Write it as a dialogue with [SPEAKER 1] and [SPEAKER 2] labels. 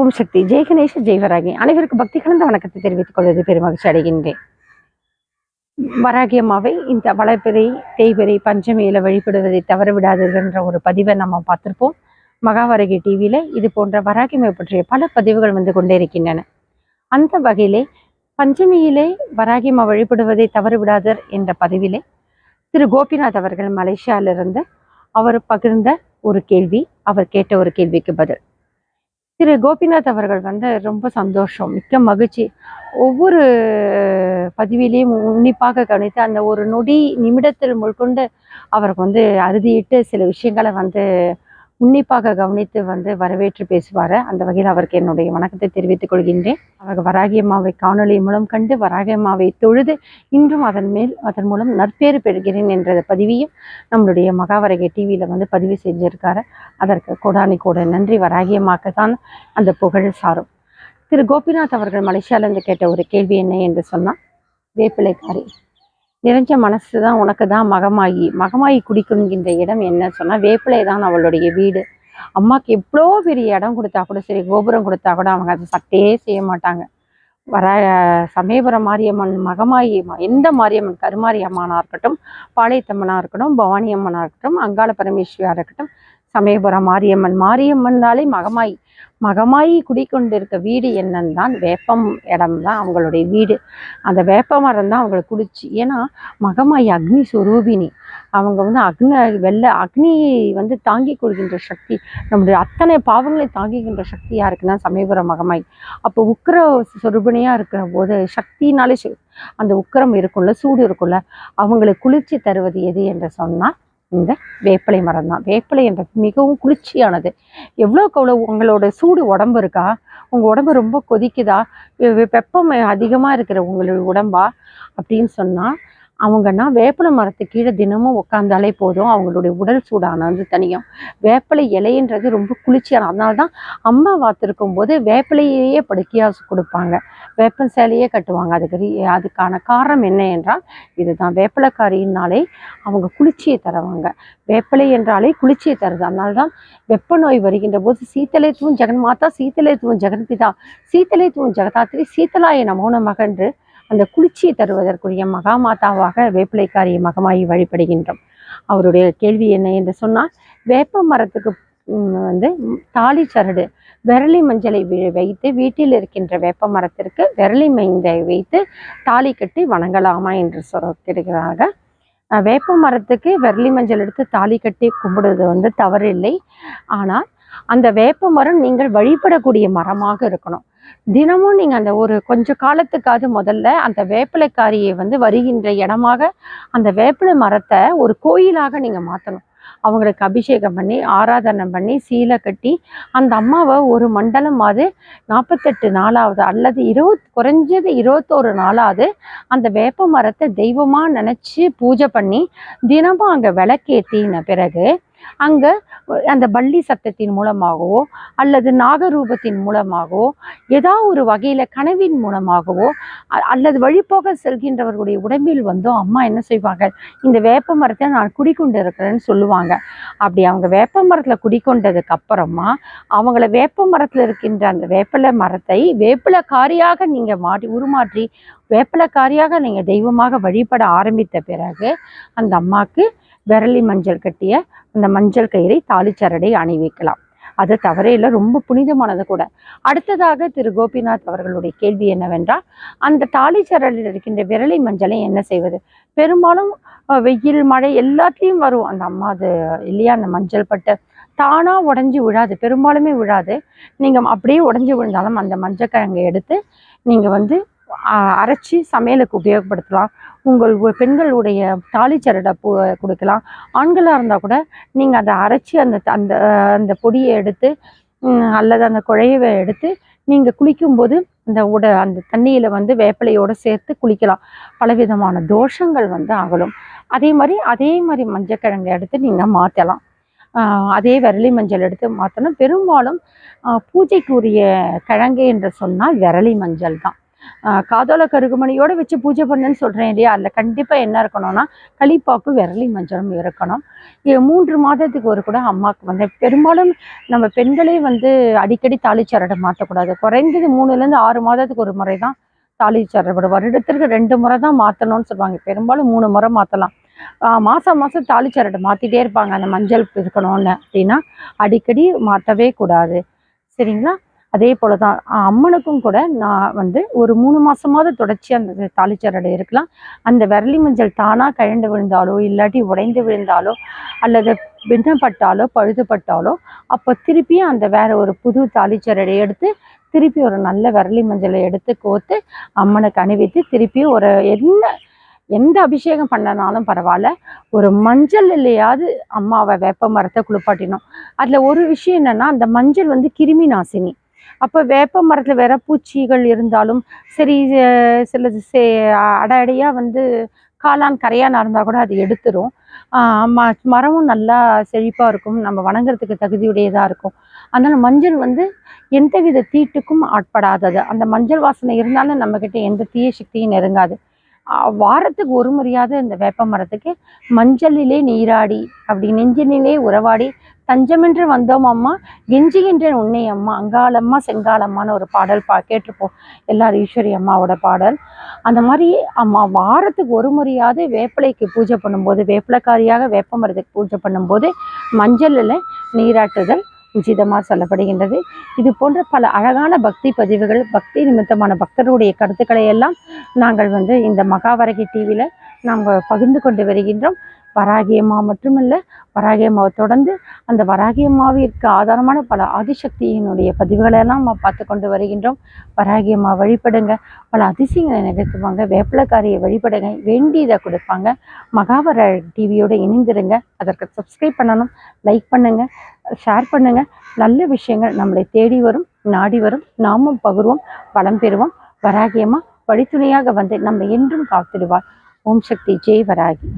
[SPEAKER 1] ஓம் சக்தி. ஜெய் கணேஷ் ஜெய்வராகி அனைவருக்கும் பக்தி கலந்த வணக்கத்தை தெரிவித்துக் கொள்வது பெருமகிழ்ச்சி அடைகின்றேன். வராகி அம்மாவை இந்த வளர்பிறை தேய்பிறை பஞ்சமியில வழிபடுவதை தவற விடாதீர்கள்ன்ற ஒரு பதிவை நம்ம பார்த்திருப்போம். மகாவரகி டிவியில இது போன்ற வராகிமை பற்றிய பல பதிவுகள் வந்து கொண்டே இருக்கின்றன. அந்த வகையிலே பஞ்சமியிலே வராகிமா வழிபடுவதை தவறு விடாதர் என்ற பதிவிலே திரு கோபிநாத் அவர்கள் மலேசியாவிலிருந்து அவர் பகிர்ந்த ஒரு கேள்வி அவர் கேட்ட ஒரு கேள்விக்கு பதில். திரு கோபிநாத் அவர்கள் வந்து ரொம்ப சந்தோஷம் மிக்க மகிழ்ச்சி. ஒவ்வொரு பதிவிலையும் உன்னிப்பாக கவனித்து அந்த ஒரு நொடி நிமிடத்தில் முழுக்கொண்டு அவருக்கு வந்து அறுதியிட்டு சில விஷயங்களை வந்து உன்னிப்பாக கவனித்து வந்து வரவேற்று பேசுவார். அந்த வகையில் அவருக்கு என்னுடைய வணக்கத்தை தெரிவித்துக் கொள்கின்றேன். அவர் வராகியம்மாவை காணொலி காணொளி மூலம் கண்டு வராகியம்மாவை தொழுது இன்றும் அதன் மேல் அதன் மூலம் நற்பேறு பெறுகிறேன் என்ற பதிவையும் நம்மளுடைய மகாவரகை டிவியில் வந்து பதிவு செஞ்சிருக்காரு. அதற்கு கோடானி கூட நன்றி. வராகியம்மாக்கு தான் அந்த புகழ் சாரும். திரு கோபிநாத் அவர்கள் மலேசியாவிலிருந்து கேட்ட ஒரு கேள்வி என்ன என்று சொன்னால் வேப்பிலைக்காரி. நிறைஞ்ச மனசு தான் உனக்கு தான் மகமாயி. மகமாயி குடிக்கணுங்கின்ற இடம் என்ன சொன்னால் வேப்பிலை தான் அவளுடைய வீடு. அம்மாவுக்கு எவ்வளோ பெரிய இடம் கொடுத்தா கூட சரி கோபுரம் கொடுத்தா கூட அவங்க அதை சட்டையே செய்ய மாட்டாங்க. வர சமயபுரம் மாரியம்மன் மகமாயி எந்த மாரியம்மன் கருமாரி அம்மனாக இருக்கட்டும் பாளையத்தம்மனாக இருக்கட்டும் பவானி அம்மனாக இருக்கட்டும் அங்காள பரமேஸ்வரியாக இருக்கட்டும் சமயபுரம் மாரியம்மன். மாரியம்மன்னாலே மகமாய் மகமாயி குடிக்கொண்டிருக்க வீடு என்னன்னு தான் வேப்பம் இடம் தான் அவங்களுடைய வீடு. அந்த வேப்ப மரம் தான் அவங்களை குடிச்சு. ஏன்னா மகமாயி அக்னி சுரூபினி அவங்க வந்து அக்னி வெள்ள அக்னியை வந்து தாங்கி கொள்கின்ற சக்தி நம்முடைய அத்தனை பாவங்களை தாங்கிக்கின்ற சக்தி யாருக்குன்னா சமயபுரம் மகமாய். அப்போ உக்கர சுரூபினியாக இருக்கிற போது சக்தினாலே அந்த உக்கிரம் இருக்கும்ல சூடு இருக்கும்ல அவங்களுக்கு குளிர்ச்சி தருவது எது என்று சொன்னால் இந்த வேப்பிலை மரம் தான். வேப்பிலை என்றது மிகவும் குளிர்ச்சியானது. எவ்வளோக்கு அவ்வளோ உங்களோட சூடு உடம்பு இருக்கா? உங்கள் உடம்பு ரொம்ப கொதிக்குதா? வெப்பம் அதிகமாக இருக்கிற உங்களோட உடம்பா? அப்படின்னு சொன்னால் அவங்கன்னா வேப்பிலை மரத்து கீழே தினமும் உட்காந்தாலே போதும். அவங்களுடைய உடல் சூடானது தனியும். வேப்பிலை இலைன்றது ரொம்ப குளிர்ச்சியான அதனால தான் அம்மா வாத்திருக்கும் போது வேப்பிலையே படுக்கையாக கொடுப்பாங்க. வேப்ப சேலையே கட்டுவாங்க. அதுக்கு ரீ- அதுக்கான காரணம் என்ன என்றால் இதுதான். வேப்பிலைக்காரினாலே அவங்க குளிர்ச்சியை தருவாங்க. வேப்பிலை என்றாலே குளிர்ச்சியை தருது. அதனால தான் வெப்ப நோய் வருகின்ற போது சீத்தலைத்துவம் ஜெகன் மாதா சீத்தலைத்துவம் ஜெகன்பிதா சீத்தலைத்துவம் ஜெகதாத்திரி சீத்தலாய நமோ நமக அந்த குளிர்ச்சியை தருவதற்குரிய மகாமாதாவாக வேப்பிலைக்காரி மகமாயி வழிபடுகின்றோம். அவருடைய கேள்வி என்ன என்று சொன்னால் வேப்ப மரத்துக்கு வந்து தாலி சரடு விரலி மஞ்சளை வைத்து வீட்டில் இருக்கின்ற வேப்ப மரத்திற்கு விரலி மைந்தை வைத்து தாலி கட்டி வணங்கலாமா என்று சொல்லியிருக்கிறார்கள் அஹ் வேப்ப மரத்துக்கு விரலி மஞ்சள் எடுத்து தாலி கட்டி கும்பிடுவது வந்து தவறு இல்லை ஆனால் அந்த வேப்ப மரம் நீங்கள் வழிபடக்கூடிய மரமாக இருக்கணும். தினமும் நீங்கள் அந்த ஒரு கொஞ்ச காலத்துக்காவது முதல்ல அந்த வேப்பிலைக்காரியை வந்து வருகின்ற இடமாக அந்த வேப்பிலை மரத்தை ஒரு கோயிலாக நீங்கள் மாற்றணும் அவங்களுக்கு அபிஷேகம் பண்ணி ஆராதனை பண்ணி சீலை கட்டி அந்த அம்மாவை ஒரு மண்டலமாவது நாற்பத்தெட்டு நாளாவது அல்லது இருபத் குறைஞ்சது இருபத்தோரு நாளாவது அந்த வேப்ப மரத்தை தெய்வமாக நினச்சி பூஜை பண்ணி தினமும் அங்கே விளக்கேற்றின பிறகு அங்கே அந்த பள்ளி சத்தத்தின் மூலமாகவோ அல்லது நாகரூபத்தின் மூலமாகவோ ஏதா ஒரு வகையில் கனவின் மூலமாகவோ அ- அல்லது வழிபோக செல்கின்றவர்களுடைய உடம்பில் வந்தோ அம்மா என்ன செய்வாங்க? இந்த வேப்ப மரத்தை நான் குடிக்கொண்டு இருக்கிறேன்னு சொல்லுவாங்க. அப்படி அவங்க வேப்ப மரத்தில் குடிக்கொண்டதுக்கு அப்புறமா அவங்கள வேப்ப மரத்தில் இருக்கின்ற அந்த வேப்பிலை மரத்தை வேப்பிலக்காரியாக நீங்கள் மாற்றி உருமாற்றி வேப்பிலக்காரியாக நீங்கள் தெய்வமாக வழிபட ஆரம்பித்த பிறகு அந்த அம்மாவுக்கு விரலி மஞ்சள் கட்டிய அந்த மஞ்சள் கயிறை தாலிச்சரடை அணிவிக்கலாம் அது தவறே இல்லை ரொம்ப புனிதமானது கூட. அடுத்ததாக திரு கோபிநாத் அவர்களுடைய கேள்வி என்னவென்றால் அந்த தாலிச்சரடில் இருக்கின்ற விரலை மஞ்சளை என்ன செய்வது? பெரும்பாலும் வெயில் மழை எல்லாத்தையும் வரும். அந்த அம்மா அது இல்லையா அந்த மஞ்சள் பட்டு தானாக உடஞ்சி விழாது பெரும்பாலுமே விழாது. நீங்கள் அப்படியே உடஞ்சி விழுந்தாலும் அந்த மஞ்சள் கிழங்கை எடுத்து நீங்கள் வந்து அரைச்சி சமையலுக்கு உபயோகப்படுத்தலாம். உங்கள் பெண்களுடைய தாலிச்சரடை பூ கொடுக்கலாம். ஆண்களாக இருந்தால் கூட நீங்கள் அதை அரைச்சி அந்த த- அந்த அந்த பொடியை எடுத்து அல்லது அந்த குழையவை எடுத்து நீங்கள் குளிக்கும்போது அந்த உட அந்த தண்ணியில் வந்து வேப்பிலையோடு சேர்த்து குளிக்கலாம். பலவிதமான தோஷங்கள் வந்து அகலும். அதே மாதிரி அதே மாதிரி மஞ்சக்கிழங்கை எடுத்து நீங்கள் மாற்றலாம் அதே விரலி மஞ்சள் எடுத்து மாற்றணும் பெரும்பாலும் பூஜைக்குரிய கிழங்கு என்று சொன்னால் விரலி மஞ்சள் தான். காதோல கருகுமணியோட வச்சு பூஜை பண்ணுன்னு சொல்றேன் இல்லையா? அதுல கண்டிப்பா என்ன இருக்கணும்னா களிப்பாப்பு விரலி மஞ்சளும் இருக்கணும். இது மூன்று மாதத்துக்கு ஒரு கூட அம்மாவுக்கு வந்து பெரும்பாலும் நம்ம பெண்களே வந்து அடிக்கடி தாலிச்சரடை மாற்றக்கூடாது குறைந்தது மூணுல இருந்து ஆறு மாதத்துக்கு ஒரு முறை தான் தாலிச்சரடை வருடத்திற்கு ரெண்டு முறை தான் மாற்றணும்னு சொல்லுவாங்க. பெரும்பாலும் மூணு முறை மாற்றலாம் மாதம் மாதம் தாலிச்சரடை மாற்றிட்டே இருப்பாங்க. அந்த மஞ்சள் இருக்கணும்னு அப்படின்னா அடிக்கடி மாற்றவே கூடாது. சரிங்களா? அதே போல தான் அம்மனுக்கும் கூட நான் வந்து ஒரு மூணு மாசமாவது தொடர்ச்சி அந்த தாளிச்சரடை இருக்கலாம். அந்த விரலி மஞ்சள் தானாக கழண்டு விழுந்தாலோ இல்லாட்டி உடைந்து விழுந்தாலோ அல்லது பின்னப்பட்டாலோ பழுதுபட்டாலோ அப்போ திருப்பியும் அந்த வேற ஒரு புது தாளிச்சரடை எடுத்து திருப்பி ஒரு நல்ல விரலி மஞ்சளை எடுத்து கோத்து அம்மனுக்கு அணிவித்து திருப்பியும் ஒரு என்ன எந்த அபிஷேகம் பண்ணனாலும் பரவாயில்ல. ஒரு மஞ்சள் இல்லையாவது அம்மாவை வேப்ப மரத்தை குளிப்பாட்டினோம் அதில் ஒரு விஷயம் என்னென்னா அந்த மஞ்சள் வந்து கிருமி நாசினி. அப்போ வேப்ப மரத்துல வேற பூச்சிகள் இருந்தாலும் சரி சில சே அட வந்து காளான் கரையான் இருந்தால் கூட அது எடுத்துரும். ஆஹ் ம- மரமும் நல்லா செழிப்பா இருக்கும். நம்ம வணங்குறதுக்கு தகுதியுடையதா இருக்கும். அதனால மஞ்சள் வந்து எந்தவித தீட்டுக்கும் ஆட்படாதது. அந்த மஞ்சள் வாசனை இருந்தாலும் நம்மக்கிட்ட எந்த தீய சக்தியும் நெருங்காது. வாரத்துக்கு ஒரு முறையாவது இந்த வேப்ப மரத்துக்கு மஞ்சளிலே நீராடி அப்படி நெஞ்சினிலே உறவாடி தஞ்சமென்று வந்தோம் அம்மா கெஞ்சுகின்றேன் உன்னை அம்மா அங்காளம்மா செங்காலம்மான்னு ஒரு பாடல் பா கேட்டிருப்போம். எல்லாரும் ஈஸ்வரி அம்மாவோட பாடல். அந்த மாதிரி அம்மா வாரத்துக்கு ஒரு முறையாவது வேப்பிலைக்கு பூஜை பண்ணும்போது வேப்பிலைக்காரியாக வேப்ப மரத்துக்கு பூஜை பண்ணும்போது மஞ்சளில் நீராட்டுதல் உச்சிதமாக சொல்லப்படுகின்றது. இது போன்ற பல அழகான பக்தி பதிவுகள் பக்தி நிமித்தமான பக்தருடைய கருத்துக்களை எல்லாம் நாங்கள் வந்து இந்த மகாவரகி டிவியில் நாங்கள் பகிர்ந்து கொண்டு வருகின்றோம். வராகியம்மா மட்டுமல்ல வராகியம்மாவை தொடர்ந்து அந்த வராகியம்மாவிற்கு ஆதாரமான பல ஆதிசக்தியினுடைய பதிவுகளெல்லாம் நம்ம பார்த்து கொண்டு வருகின்றோம். வராகியம்மா வழிபடுங்க. பல அதிசயங்களை நிகழ்த்துவாங்க. வேப்பிலக்காரியை வழிபடுங்க. வேண்டியதை கொடுப்பாங்க. மகாவர டிவியோட இணைந்திருங்க. அதற்கு சப்ஸ்கிரைப் பண்ணணும். லைக் பண்ணுங்கள் ஷேர் பண்ணுங்கள் நல்ல விஷயங்கள் நம்மளை தேடி வரும் நாடி வரும். நாமும் பகிர்வோம் பலம் பெறுவோம். வராகியமாக வழித்துணையாக வந்து நம்ம என்றும் காத்திடுவார் ஓம் சக்தி ஜெய் வராகி.